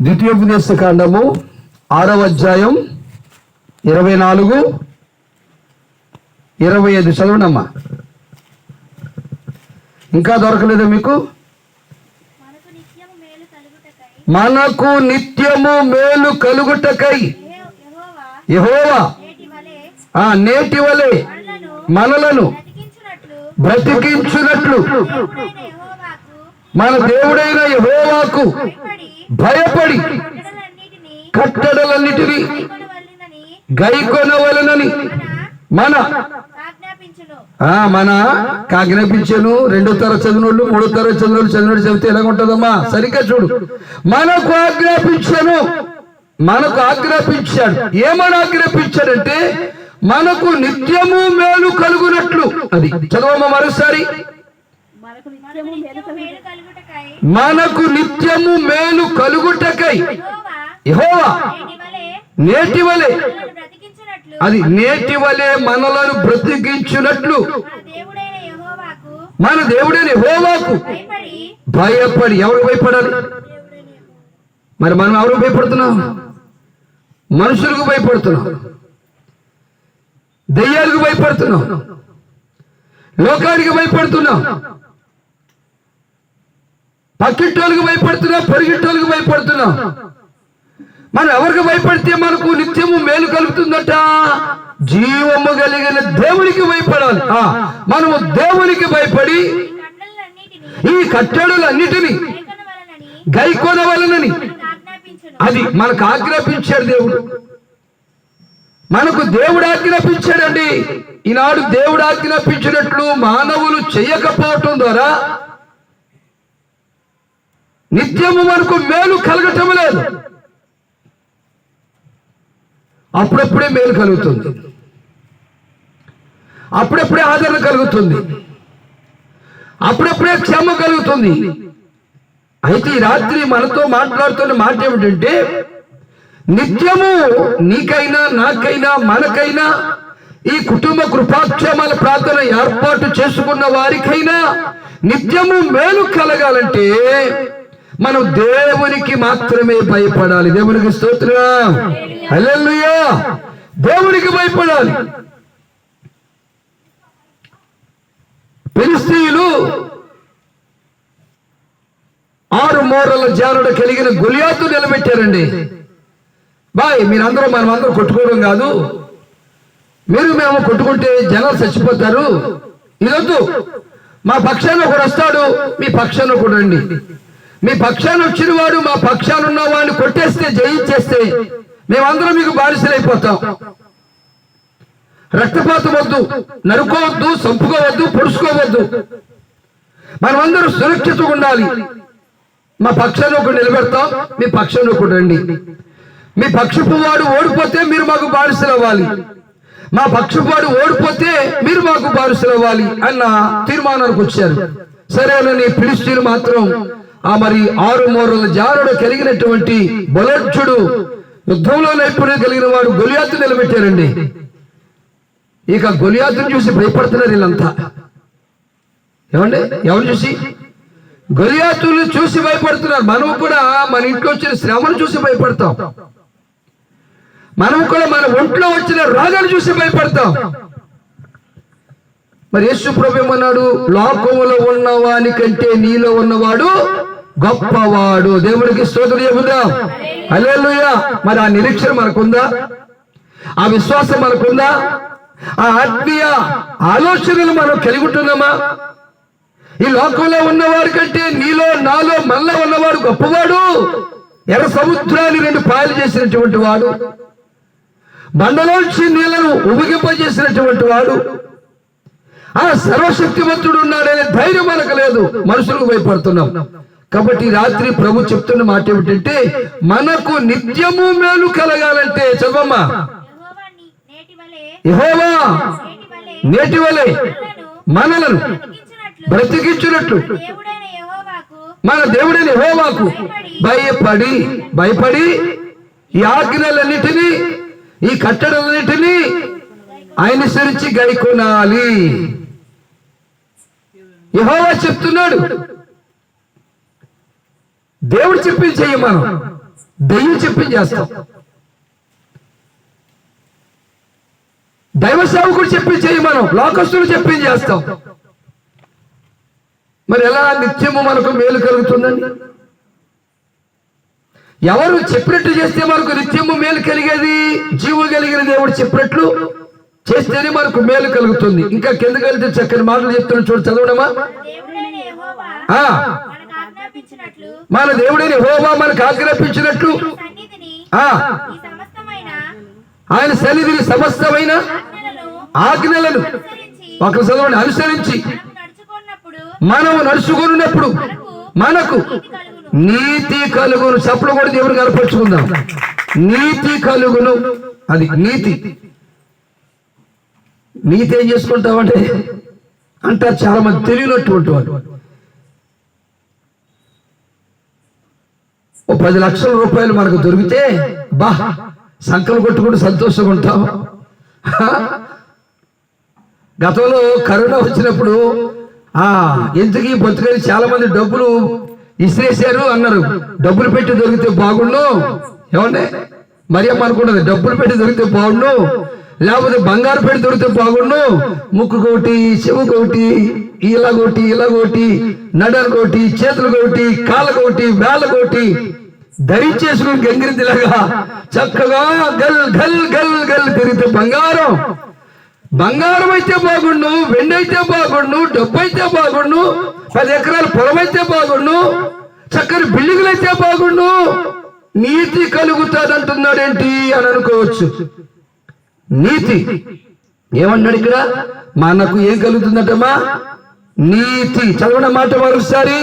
ద్వితీయోపదేశ కాండము ఆరవ అధ్యాయం ఇరవై నాలుగు ఇరవై ఐదు. చదవండమ్మా. ఇంకా దొరకలేదా మీకు? మనకు నిత్యము మేలు కలుగుటకై. యహోవా. నేటి వలె మనలను మనలను బ్రతికించున్నట్లు మన దేవుడైన యహోవాకు భయపడి కట్టడలన్నిటినీ గైకొనవలనని మన మన ఆజ్ఞాపించును. ఆ మన కాజ్ఞాపించాను. రెండో తర చదివినోళ్ళు మూడో తర చదివినోళ్ళు చదివినోళ్ళు చెబితే ఎలా ఉంటుందమ్మా? సరిగ్గా చూడు. మనకు ఆజ్ఞాపించాను. మనకు ఆజ్ఞాపించాడు. ఏమని ఆజ్ఞాపించాడంటే మనకు నిత్యము మేలు కలుగునట్లు. అది చదవమ్మా మరోసారి. మనకు నిత్యము మేలు కలుగుటకై. యహోవా నేటి వలె అది నేటి వలె మనలను బ్రతికించున్నట్లు మన దేవుడైన యెహోవాకు భయపడి భయపడి ఎవరు భయపడాలి? మరి మనం ఎవరు భయపడుతున్నాం? మనుషులకు భయపడుతున్నాం. దెయ్యాలకు భయపడుతున్నాం. లోకానికి భయపడుతున్నాం. పక్కింటోళ్ళకి భయపడుతున్నాం పొరిగింటోళ్ళకి భయపడుతున్నాం. మనం ఎవరికి భయపడితే మనకు నిత్యము మేలు కలుగుతుందట? జీవము కలిగిన దేవునికి భయపడాలి. మనము దేవునికి భయపడి ఈ కట్టలన్నిటినీ ఈ కట్టడలన్నిటినీ కైకొనవలెనని అది మనకు ఆజ్ఞాపించాడు దేవుడు. మనకు దేవుడు ఆజ్ఞాపించాడండి. ఈనాడు దేవుడు ఆజ్ఞాపించినట్లు మానవులు చేయకపోవటం ద్వారా నిత్యము మనకు మేలు కలగటం లేదు. అప్పుడప్పుడే మేలు కలుగుతుంది. అప్పుడప్పుడే ఆదరణ కలుగుతుంది. అప్పుడప్పుడే క్షమ కలుగుతుంది. అయితే ఈ రాత్రి మనతో మాట్లాడుతున్న మాట ఏమిటంటే నిత్యము నీకైనా నాకైనా మనకైనా ఈ కుటుంబ కృపాక్షేమాల ప్రార్థన ఏర్పాటు చేసుకున్న వారికైనా నిత్యము మేలు కలగాలంటే మనం దేవునికి మాత్రమే భయపడాలి. దేవునికి స్తోత్రం. హల్లెలూయా. దేవునికి భయపడాలి. ఫిలిస్తీయులు ఆరు మూరల జారుడు కలిగిన గులియాతు నిలబెట్టారండి. బాయ్ మీరందరూ మనం అందరూ కొట్టుకోవడం కాదు. మీరు మేము కొట్టుకుంటే జనాలు చచ్చిపోతారు. ఇదొద్దు. మా పక్షాన ఒకడు వస్తాడు మీ పక్షాన ఒకడు రండి. మీ పక్షాన వచ్చిన వాడు మా పక్షాన ఉన్న వాడిని కొట్టేస్తే జయించేస్తే మేమందరం మీకు బానిసలైపోతాం. రక్తపాతం వద్దు నరుకోవద్దు చంపుకోవద్దు పొడుచుకోవద్దు. మనమందరూ సురక్షితంగా ఉండాలి. మా పక్షాన ఒకటి నిలబెడతాం మీ పక్షాన ఒకటి రండి. మీ పక్షపు వాడు ఓడిపోతే మీరు మాకు బానిసలు అవ్వాలి మా పక్షపు వాడు ఓడిపోతే మీరు మాకు బానిసలు అవ్వాలి అన్న తీర్మానానికి వచ్చారు. సరేనని పిలిస్తీలు మాత్రం ఆ మరి ఆరు మూరల జారుడు కలిగినటువంటి బలర్జుడు యుద్ధంలో నైపుణ్యం కలిగిన వాడు గొలియాతు నిలబెట్టారండి. ఇక గొలియాతును చూసి భయపడుతున్నారు వీళ్ళంతా. ఏమండి? ఎవరు చూసి? గొలియాతులు చూసి భయపడుతున్నారు. మనం కూడా మన ఇంట్లో వచ్చిన శ్రమను చూసి భయపడతాం. మనం కూడా మన ఒంట్లో వచ్చిన రోగాలు చూసి భయపడతాం. మరి యేసు ప్రభు ఏమన్నాడు? లోకంలో ఉన్నవాని కంటే నీలో ఉన్నవాడు గొప్పవాడు. దేవుడికి స్తోత్రం చెబుదాం. హల్లెలూయా. మరి ఆ నిరీక్షణ మనకుందా? ఆ విశ్వాసం మనకుందా? ఆ ఆత్మీయ ఆలోచనలు మనం కలిగి ఉంటున్నామా ఈ లోకంలో ఉన్నవాడు కంటే నీలో నాలో మనలో ఉన్నవాడు గొప్పవాడు. ఎర్ర సముద్రాన్ని రెండు పాయలు చేసినటువంటి వాడు. బండలోంచి నీళ్ళను ఉబిగింపజేసినటువంటి వాడు. ఆ సర్వశక్తివంతుడు ఉన్నాడనే ధైర్యం మనకు లేదు. మనుషులకు భయపడుతున్నాం. కాబట్టి రాత్రి ప్రభు చెప్తున్న మాట ఏమిటంటే మనకు నిత్యము మేలు కలగాలంటే చదవమ్మా. యెహోవా నేటి వలె మనలను బ్రతికించినట్లు. మన దేవుడిని హోవాకు భయపడి భయపడి ఈ ఆజ్ఞలన్నిటినీ ఈ కట్టడలన్నిటినీ ఆయన సరించి గైకొనాలి. యహోవా చెప్తున్నాడు. దేవుడు చెప్పింది చెయ్యి మనం. దెయ్యం చెప్పింది చేస్తాం. దైవ సేవకుడు చెప్పింది చేయి మనం. లోకస్తులు చెప్పింది చేస్తాం. మరి ఎలా నిత్యము మనకు మేలు కలుగుతుందండి? ఎవరు చెప్పినట్టు చేస్తే మనకు నిత్యము మేలు కలిగేది? జీవు కలిగిన దేవుడు చెప్పినట్లు చేస్తేనే మనకు మేలు కలుగుతుంది. ఇంకా కిందకి వెళ్తే చక్కని మాటలు చెప్తున్నాడు చూడు చదవడమా? మన దేవుడిని హోమా మనకు ఆజ్ఞాపించినట్లు సన్నిధిని ఆ. ఈ సమస్తమైన ఆయన సన్నిధిని సమస్తమైన ఆజ్ఞలను ఒక చదవండి అనుసరించి. మనము నడుచుకున్నప్పుడు మనం నడుచుకున్నప్పుడు మనకు నీతి కలుగును. నీతి కలుగును. చప్పుడు కూడా దేవుడు కనపరుచుకుందాం నీతి కలుగును. అది నీతి. నీతి ఏం చేసుకుంటామంటే అంటారు చాలా మంది తెలియనటువంటి వాళ్ళు. ఓ పది లక్షల రూపాయలు మనకు దొరికితే బా సంకలు కొట్టుకుంటూ సంతోషంగా ఉంటాం గతంలో కరోనా వచ్చినప్పుడు ఆ ఎందుకు ఈ బతుకని చాలా మంది డబ్బులు ఇసిరేశారు అన్నారు. డబ్బులు పెట్టి దొరికితే బాగుండు. ఏమండి? మరి అనుకున్నది డబ్బులు పెట్టి దొరికితే బాగుండు. లేకపోతే బంగారు పెట్టి దొరికితే బాగుండు. ముక్కు కోటి చెవు కోటి ఇలా కోటి ఇలా కోటి నడలు కొట్టి చేతులు కొట్టి కాళ్ళ కొట్టి వేళ్ళ కొట్టి ధరించేసుకుని గంగిరిదిలాగా చక్కగా గల్ గల్ గల్ గల్ తిరిగితే బంగారం. బంగారం అయితే బాగుండు వెండి అయితే బాగుండు డబ్బు అయితే బాగుండు పది ఎకరాల పొలం అయితే బాగుండు చక్కని బిల్డింగ్లు అయితే బాగుండు. నీతి కలుగుతాదంటున్నాడేంటి అని అనుకోవచ్చు. నీతి. ఏమన్నాడు ఇక్కడ? మనకు ఏం కలుగుతుందటమ్మా? నీతి చదవడం మాట మరోసారి